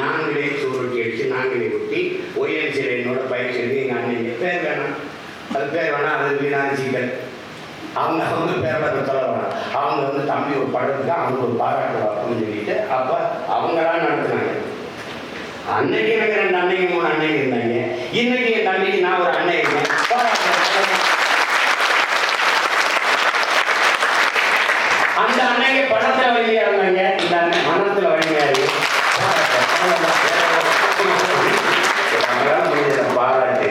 நாங்களே சூருட்டி அடித்து நாங்களே ஒட்டி ஒய்என்சியில் என்னோட பயிற்சி எடுத்து எங்கள் அண்ணன் பேர் வேணாம். அது பேர் வேணாம் அது வீணாச்சிகள் அவங்க அவங்க பேரோட சொல்ல வேணாம். அவங்க வந்து தம்பி ஒரு படம் அவங்க ஒரு பாராட்டு அப்படின்னு சொல்லிட்டு அப்போ அவங்களாம் நடத்துனாங்க. அன்னைக்கு எனக்கு ரெண்டு அன்னைக்கு மூணு அன்னைக்கு இருந்தாங்க. இன்னைக்கு என் தம்பிக்கு நான் ஒரு அண்ணன் இருக்கேன். அந்த அன்னைக்கு படத்துல வழியா இருந்தாங்க இந்த அண்ணன் மனத்துல வழியா இருக்கு முடிஞ்சதை பாராட்டு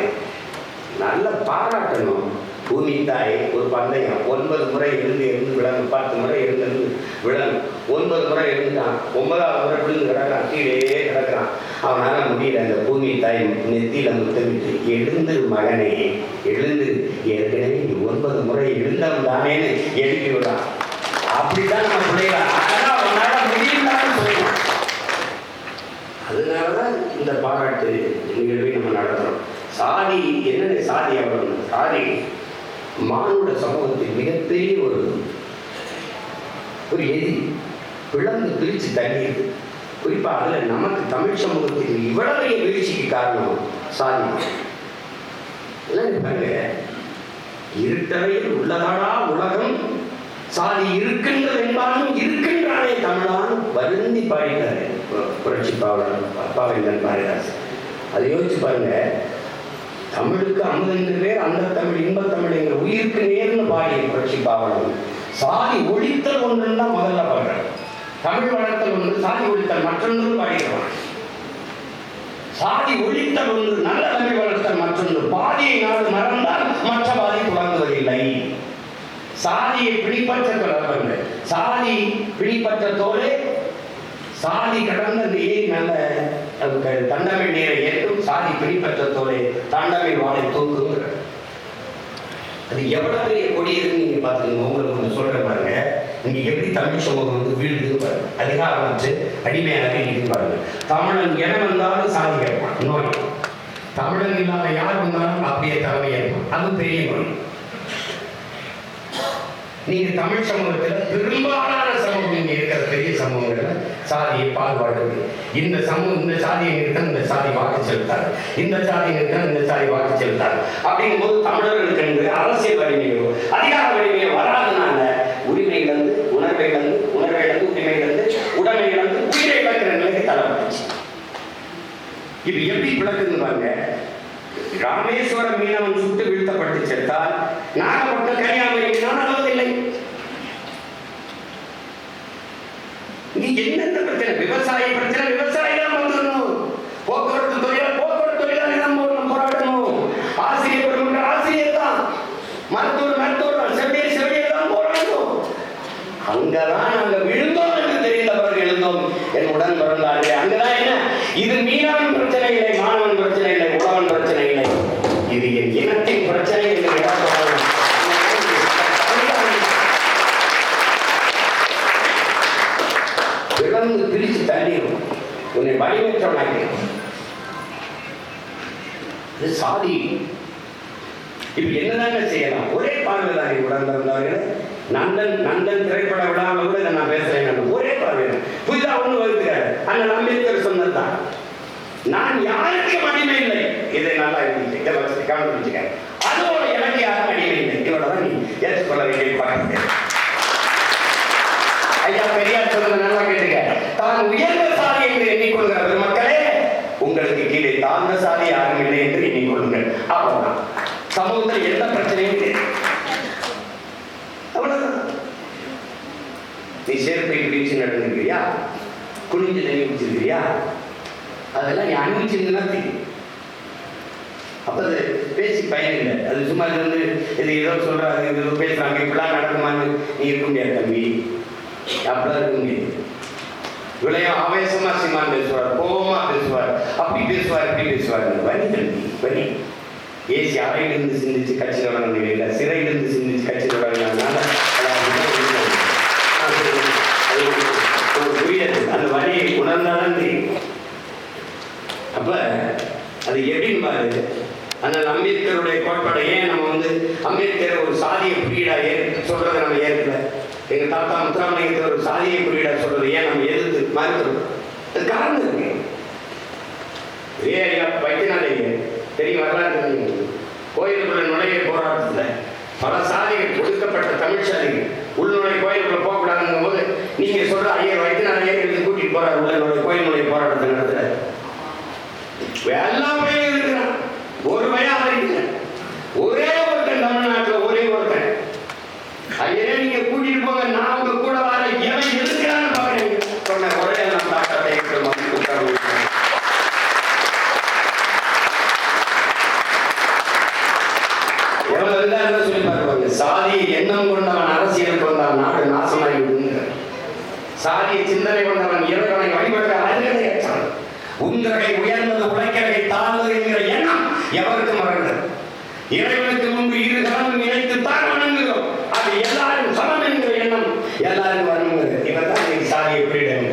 நல்ல பாராட்டணும். பூமி தாய் ஒரு பந்தயம் ஒன்பது முறை இருந்து இருந்து விழணும் பத்து முறை இருந்து இருந்து விழணும் ஒன்பது முறை இருந்துட்டான் ஒன்பதாவது முறை விழுந்து கிடக்கிறான். கீழே கிடக்கிறான். அவனால முடியல. அந்த பூமி தாய் நெத்தியில முத்தமிட்டு எழுந்து மகனே எழுந்து. ஏற்கனவே நீ ஒன்பது முறை எழுந்தவன் தானேன்னு எழுப்பி விடான் அப்படித்தான் நம்ம பிள்ளைகள் ஆனா அவனால முடியலன்னு சொல்லுவான் அதனாலதான் இந்த பாராட்டு நிகழ்வை நம்ம நடத்துகிறோம் சாதி என்னென்ன சாதி அவ்வளவு சாதி மானுட சமூகத்தின் மிகப்பெரிய ஒரு ஒரு எதி. பிளந்து பிரித்து தண்ணீர் குறிப்பாக அதில் நமக்கு தமிழ் சமூகத்தின் இவ்வளவு வீழ்ச்சிக்கு காரணம் சாதி பாருங்க. இருட்டறையில் உள்ளதாடா உலகம். சாதி இருக்கின்றது என்பாலும் இருக்கு. வருந்தி பாடினார் புரட்சி பாவலர் பாவேந்தன் பாரதிதாசன். அதை யோசிச்சு பாருங்க. தமிழுக்கு அமுதென்று பேர் அந்த தமிழ் இன்பத் தமிழ் எங்கள் உயிருக்கு நேர்னு பாடிய புரட்சி பாவலர் சாதி ஒழித்தல் ஒன்றுன்னு தான் முதல்ல பாடுறார். தமிழ் வளர்த்தல் ஒன்று சாதி ஒழித்தல் மற்றொன்று பாடிடுவான் சாதி ஒழித்தல் ஒன்று நல்ல தமிழ் வளர்த்தல் மற்றொன்று. பாதியை நாடு மறந்தால் மற்ற பாதி தொடங்குவதில்லை சாதியை பிடிப்பற்ற தொடர்பு சாதி பிடிப்பற்ற தோலே சாதி கடந்த அந்த நல்ல அதுக்கு தண்டமிழ் நீரை ஏற்றும் சாதி பிடிப்பற்றத்தோடு தோலே வாழை தூக்குங்கிற அது எவ்வளவு பெரிய கொடி இருக்குன்னு நீங்க பாத்துக்கோங்க உங்களுக்கு கொஞ்சம் சொல்றேன் பாருங்க. நீங்க எப்படி தமிழ் சமூகம் வந்து வீழ்ந்து பாருங்க. அதிகாரம் வந்து அடிமையாக இருக்கு பாருங்க. தமிழன் என வந்தாலும் சாதி கேட்பான் நோய். தமிழன் இல்லாத யார் வந்தாலும் அப்படியே தலைமை ஏற்பான் அது பெரிய நோய். நீங்க தமிழ் சமூகத்துல பெரும்பாலான சமூகம் இங்க இருக்கிற பெரிய சமூகங்கள்ல சாதியை பாகுபாடு இந்த சமூகம் இந்த சாதியை நிறுத்தம் இந்த சாதி வாக்கு செலுத்தாரு இந்த சாதி நிறுத்தம் இந்த சாதி வாக்கு செலுத்தாரு அப்படிங்கும் போது தமிழர்களுக்கு என்று அரசியல் வலிமையோ அதிகார வலிமையோ வராதனால உரிமை இழந்து உணர்வை இழந்து உணர்வை இழந்து உரிமை இழந்து உடமை இழந்து உயிரை இழக்கிற நிலைக்கு தள்ளப்பட்டுச்சு. இது எப்படி விளக்குன்னு பாருங்க. ராமேஸ்வரம் மீனவன் சுட்டு வீழ்த்தப்பட்டு செத்தால் நாகப்பட்டினம் கல்யாணம் மீனவன் அழுவதில்லை நீ என்னென்ன பிரச்சனை விவசாய பிரச்சனை விவசாயி தான் வந்துடணும் போக்குவரத்து தொழிலாளர் போக்குவரத்து தொழிலாளி தான் போடணும் போராடணும். ஆசிரியர் பெருமக்கள் ஆசிரியர் தான். மருத்துவர் மருத்துவர் செவிலியர் செவிலியர் தான் போராடணும் அங்கதான் நாங்கள் விழுந்தோம் என்று தெரிந்தவர்கள் எழுந்தோம். என் உடன் பிறந்தார்களே அங்கதான் என்ன இது மீனவன் பிரச்சனை இல்லை மாணவன் பிரச்சனை இல்லை உழவன் பிரச்சனை இல்லை இது என் இனத்தின் பிரச்சனை என்று எடப்பாடி பிளந்து பிரிச்சு தள்ளிடும் உன்னை வலிமைற்றவனாக்கிறேன் இது சாதி இப்ப என்னதாங்க செய்யலாம்? ஒரே பார்வைதாரி உடன்பிறந்தவர்களே நந்தன் நந்தன் திரைப்பட விழாவில் கூட இதை நான் பேசுறேன் ஒரே பார்வை புதிதா ஒண்ணு வருகிறாரு அண்ணன் அம்பேத்கர் சொன்னதுதான் நான் யாருக்கும் அடிமை இல்லை? இதை நல்லா இருந்துச்சு கவனிச்சுக்க அதோட எனக்கு யாரும் அடிமை இல்லை. இவ்வளவுதான் நீ ஏற்றுக்கொள்ள வேண்டிய பார்க்க ஐயா பெரியார் சொன்னது நல்லா கேட்டுக்க. தான் உயர்ந்த சாதி என்று எண்ணிக்கொள்கிற மக்களே உங்களுக்கு கீழே தாழ்ந்த சாதி யாரும் இல்லை என்று சமூகத்தில் எந்த பிரச்சனையும் இல்லை. அவ்வளவுதான். நீ சேர்ப்பை பிடிச்சு நடந்துக்கிறியா? குனிஞ்சு தண்ணி அதெல்லாம் நீ அனுபவிச்சிருந்தா தெரியும் அப்ப அது பேசி பயனில்லை. அது சும்மா இது வந்து இது ஏதோ சொல்றாங்க இது ஏதோ பேசுறாங்க இப்படிலாம் நடக்குமான்னு நீ இருக்க முடியாது தம்பி. அப்படிலாம் இருக்க முடியாது. இவ்வளையும் ஆவேசமா சிமான் பேசுவார் கோபமா பேசுவார். அப்படி பேசுவார் இப்படி பேசுவார். வலி தம்பி வலி ஏசி அறையிலிருந்து சிந்திச்சு கட்சி தொடங்கின இல்லை சிறையிலிருந்து சிந்திச்சு கட்சி தொடங்கினால ஒரு புரியாது அந்த வழியை உணர்ந்தாலும் தெரியும் அப்ப அது எப்படின்னு பாரு. அந்த அம்பேத்கருடைய கோட்பாடை ஏன் நம்ம வந்து அம்பேத்கர் ஒரு சாதிய குறியீடா ஏ சொல்றதை நம்ம ஏற்கல? எங்க தாத்தா முத்துராமலிங்கத்தை ஒரு சாதிய குறியீடா சொல்றது ஏன் நம்ம எதிர்த்து மறுக்கிறோம்? அது காரணம் இருக்கு. இதே ஐயா தெரியும் வரலாறு தெரியும். கோயிலுக்குள்ள நுழைய போராட்டத்தில் பல சாதிகள் ஒடுக்கப்பட்ட தமிழ் சாதிகள் உள்நுழை கோயிலுக்குள்ள போகக்கூடாதுங்கும் போது நீங்க சொல்ற ஐயர் வைத்தியநாதையர் எழுதி கூட்டிட்டு போறாரு எல்லாரும் வணங்குகிறது இவர் தான் இன்னைக்கு சாதியை பீடம்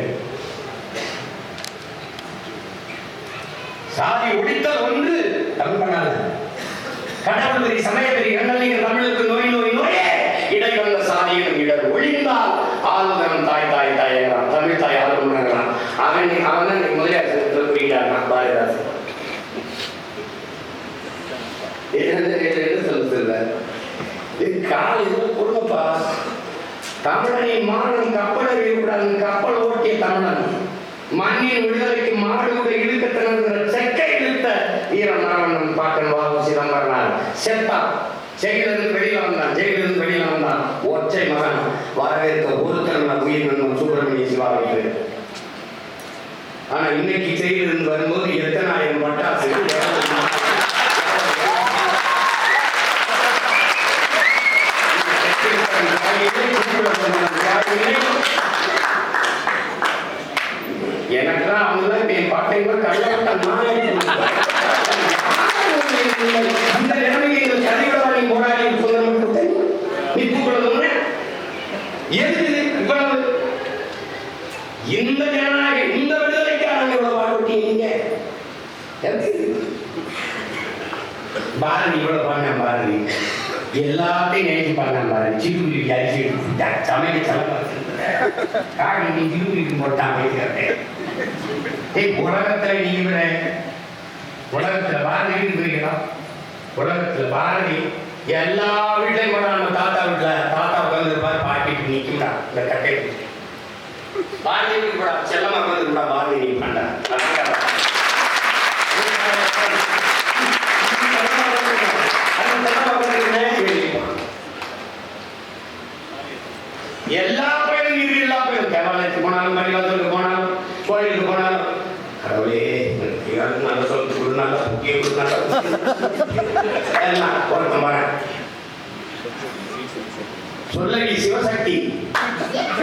சாதி ஒழித்தல் ஒன்று தமிழ் பண்ணாத. கடவுள் வெறி சமய வெறி இரண்டலிங்க தமிழுக்கு நோய் நோய் நோயே. இடை வந்த சாதியின் இடர் ஒழிந்தால் ஆளுநரம் தாய் தாய் தாயகிறான் தமிழ் தாய் ஆளுநர்களான் அவன் அவன் முதலியார் குறியிட்டான் பாரதிதாசன். என்ன சொல்ல சொல்லுது இது காலையில் கொடுங்கப்பா தமிழனை மானம் கப்பல் அறியக்கூடாது கப்பல் ஓட்டிய தமிழன். மண்ணின் விடுதலைக்கு மாடு கூட இழுக்க திறந்துகிற செக்கை இழுத்த வீரன் பாட்டன் வாபு சிதம்பரனார். செத்தான் ஜெயிலிருந்து வெளியில வந்தான் ஜெயிலிருந்து வெளியில வந்தான். ஒற்றை மகன் வரவேற்க ஒருத்தன் உயிர் நண்பன் சுப்பிரமணிய சிவாவுக்கு. ஆனா இன்னைக்கு ஜெயிலிருந்து வரும்போது எத்தனாயிரம் பட்டாசு எனக்குலாம் அவங்களாம் என் பாட்டைங்க கள்ளவட்டம் இந்த நிலைமையை இந்த கதிரவாணி போராடி சொன்ன மட்டும் தெரியும் நிப்புக்குள்ள எதுக்கு இவ்வளவு இந்த ஜனநாயகம் இந்த விடுதலைக்காக இவ்வளவு வாழ்விட்டீங்க எதுக்கு பாரதி இவ்வளவு பண்ண பாரதி எல்லாத்தையும் நினைச்சு பண்ண பாரதி சிறுகுடி அரிசி சமைக்க செலவு காடி நீ சிறுகுடிக்கு போட்டான் பேசுகிறேன் ஏய் உலகத்துல நீங்க உலகத்துல பாரதி இருக்கிறீங்களா உலகத்துல பாரதி எல்லா வீட்லையும் கூட நம்ம தாத்தா வீட்டுல தாத்தா உட்காந்துருப்பார் பாட்டிட்டு நிற்கும்டா இந்த கட்டை பாரதி கூட செல்லமா உட்காந்து கூட பாரதி நிற்பாண்டா எல்லா பேரும் இது எல்லா பேரும் தேவாலயத்துக்கு போனாலும் மரியாதைக்கு போனாலும் கோயிலுக்கு போனாலும் கடவுளே எனக்கு நல்ல சொல்லு கொடு நல்ல புக்கிய வரேன் சொல்லடி சிவசக்தி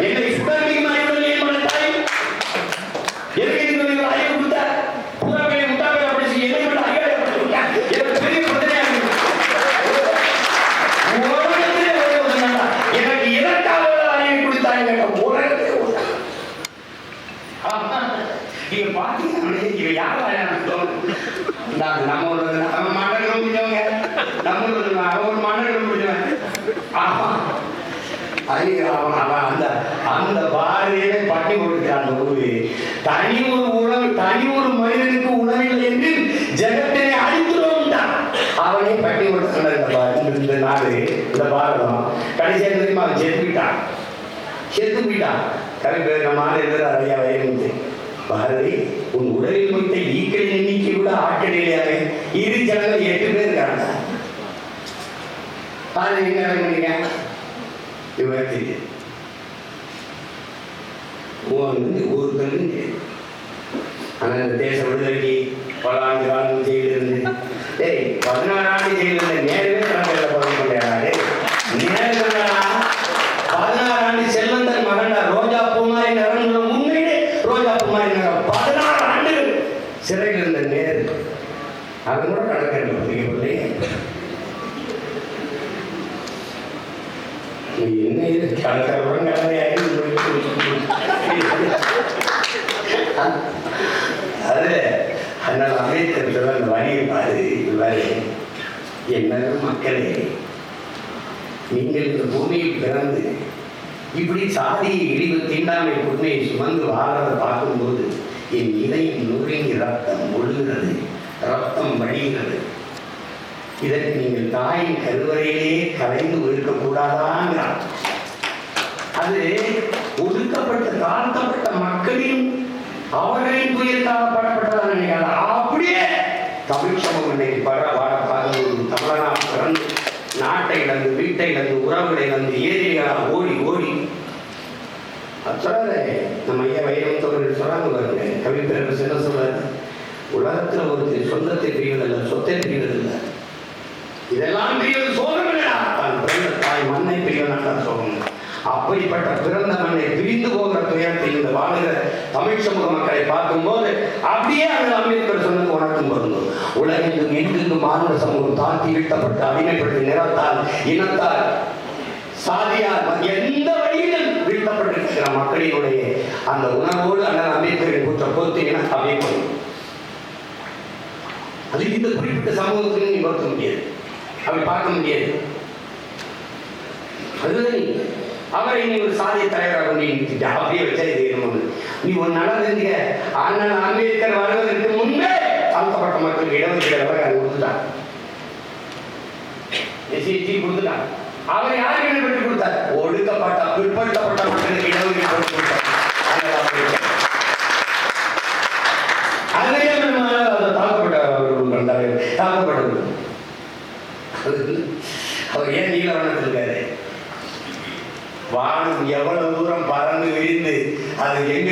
என்னை சுடர்மிகு மறைவுடன் ஏற்பட தாய் எதுக்கு இந்த நீங்கள் ஐயா கொடுத்த புறாவை முட்டாவை அப்படி சொல்லி என்னை விட ஐயா எனக்கு பெரிய பிரச்சனையா இருக்கு உலகத்திலே ஒரே ஒரு நாளா, எனக்கு எதற்காக அறிவை கொடுத்தாங்க உலகத்திலே ஒரு நாள். ஆமா. நீங்க பாத்தீங்கன்னா இவ யாரா எனக்கு தோணும் நான் நம்ம ஒரு நம்ம மண்டலம் முடிஞ்சவங்க. நம்ம ஒரு அவன் முடிஞ்சவன். ஆமா. அவன் அவன் அந்த அந்த பாரதியே பட்டி கொடுக்கிறான் அந்த ஊரு. தனி ஒரு உணவு தனி ஒரு மனிதனுக்கு உணவில்லை என்று ஜெகத்தினை அழித்துறோம்டான் அவனே பட்டி கொடுத்தான் இந்த நாடு இந்த பாரதம். கடைசியாக தெரியுமா? அவன் செத்து போயிட்டான். செத்து போயிட்டான். கரெக்ட் நம்ம ஆள் இருக்கிறார் ஐயா வயது பாரதி உன் உடலில் வைத்த ஈக்கள் எண்ணிக்கை விட ஆட்களிலேயே இரு ஜனங்கள் எட்டு பேர் இருக்காங்க. பாரதி என்ன பண்ணீங்க? விவரத்துக்கு வந்து ஒருத்தனுக்கு ஆனால் இந்த தேச விடுதலைக்கு பல ஆண்டு இது கணக்கிறவங்க அது அதனால் அம்பேத்கர் சொல்ல அந்த வரியை பாரு இவ்வாறு என்ன மக்களே? நீங்கள் இந்த பூமியில் பிறந்து இப்படி சாதி இழிவு தீண்டாமை உண்மையை சுமந்து வாழறதை பார்க்கும்போது என் இதயம் நுறுங்கி ரத்தம் ஒழுகிறது ரத்தம் வடிகிறது இதற்கு நீங்கள் தாயின் கருவறையிலேயே கலைந்து இருக்கக்கூடாதாங்கிறார் அது ஒதுக்கப்பட்ட தாழ்த்தப்பட்ட மக்களின் அவர்களின் துயருக்காக படப்பட்டதாக நினைக்காத. அப்படியே தமிழ் சமூகம் இன்னைக்கு பட வாழ தமிழனா பிறந்து நாட்டை இழந்து வீட்டை இழந்து உறவுகளை இழந்து ஏரிகளாக ஓடி ஓடி. சொல்றாரு நம்ம ஐயா வைரவத்தவர்கள் சொல்றாங்க பாருங்க. கவி பிறகு என்ன சொல்றாரு. உலகத்துல ஒரு சொந்தத்தை பிரிவதில்லை சொத்தை பிரிவதில்லை. இதெல்லாம் பிரிவது சோதனை தான் பிறந்த தாய் மண்ணை பிரிவதான் சோதனை அப்படிப்பட்ட பிறந்த மண்ணை பிரிந்து போகிற துயரத்தை இந்த வாழுகிற தமிழ் சமூக மக்களை பார்க்கும்போது அப்படியே அந்த அம்பேத்கர் சொன்னது உனக்கும் பொருந்தும் உலகெங்கும் எங்கெங்கும் மாநில சமூகம் தாழ்த்தி வீழ்த்தப்பட்டு அடிமைப்பட்டு நிறத்தால் இனத்தால் சாதியால் எந்த வழியிலும் வீழ்த்தப்பட்டிருக்கிற மக்களினுடைய அந்த உணர்வோடு அண்ணன் அம்பேத்கரின் கூற்ற பொறுத்து என அமைப்பு. அது இந்த குறிப்பிட்ட சமூகத்துக்கு நீ பார்க்க முடியாது. அப்படி பார்க்க முடியாது. அதுதான் அவரை நீ ஒரு சாதிய தலைவராக நீ அப்படியே வச்சா இது என்னமோ நீ ஒரு நல்லது இருந்தீங்க அண்ணன் அம்பேத்கர் வருவதற்கு முன்பே தாழ்த்தப்பட்ட மக்களுக்கு இடஒதுக்கீடு விவகாரம் கொடுத்துட்டான் எஸ்சிடி கொடுத்துட்டான் அவர் யாருக்கு என்ன கொடுத்தார்? ஒடுக்கப்பட்ட பிற்படுத்தப்பட்ட மக்களுக்கு இடஒதுக்கீடு கொடுத்தார். அண்ணல் அம்பேத்கர். அதுலயே நம்ம அந்த தாழ்த்தப்பட்ட அவர் ஏன் வானம் எவ்வளவு தூரம் பறந்து விரிந்து அது எங்க